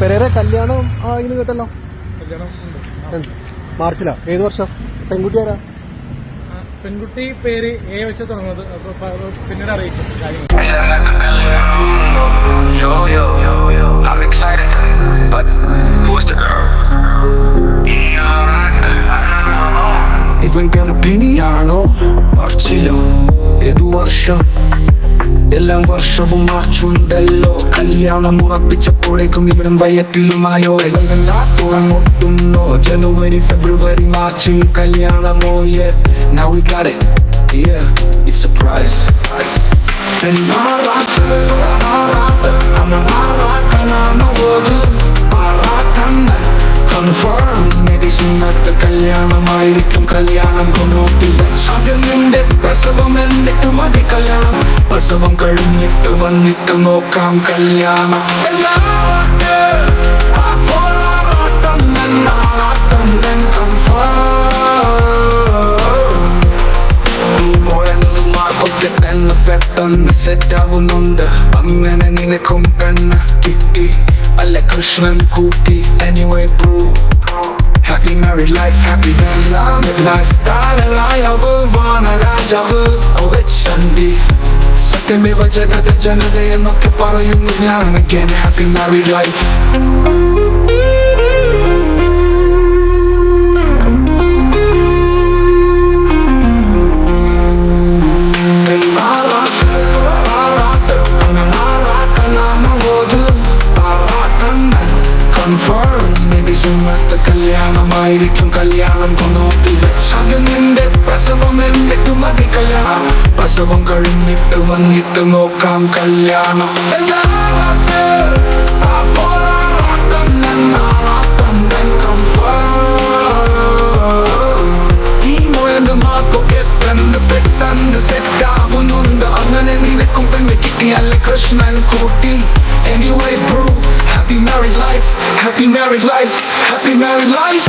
Pereira കല്യാണം ആയിന്ന് കേട്ടല്ലോ. മാർച്ചിലാ. ഏത് വർഷം? പെൺകുട്ടി ആരാ പെൺകുട്ടി പേര് ഏ വെച്ച് തുടങ്ങുന്നത്. പിന്നീട് അറിയിക്കും ഇവൻ കണ പിണിയാണോ മാർച്ചിലോ ഏതു വർഷം? എല്ലാം വർഷവും മാർച്ചുണ്ടല്ലോ കല്യാണം ഉറപ്പിച്ചപ്പോഴേക്കും ഇവിടം വയറ്റിലുമായോ? തുടങ്ങൊട്ടുന്നോ ജനുവരി ഫെബ്രുവരി മാർച്ചിൽ കല്യാണമോ? Now കല്യാണമായിരിക്കും. കല്യാണം കൊണ്ടോട്ടില്ല അതിന്റെ പ്രസവം എന്നിട്ട് മതി. പ്രസവം കഴിഞ്ഞിട്ട് വന്നിട്ട് നോക്കാം കല്യാണം എന്ന് പെട്ടെന്ന് സെറ്റാവുന്നുണ്ട് അങ്ങനെ നിനക്കും പെണ്ണ് കിട്ടി അല്ല കൃഷ്ണൻ കൂട്ടി anyway bro happy married life happy life താരലായവ് വാനരാജാവ് സത്യമേവ ജഗത ജനത എന്നൊക്കെ പറയുന്നു ഞാൻ again ഹാപ്പി മാരിഡ് ലൈഫ് കല്യാണമായിരിക്കും കല്യാണം കൊണ്ടോട്ടിൽ അത് നിന്റെ പ്രസവം എന്റെ മതി കല്യാണം. പ്രസവം കഴിഞ്ഞിട്ട് വന്നിട്ട് നോക്കാം കല്യാണം. സെറ്റാവുന്നുണ്ട്. അങ്ങനെ നിനക്കും പെണ്ണ് കിട്ടിയല്ല കൃഷ്ണൻ കൂട്ടി. Anyway bro happy married life happy married life happy married life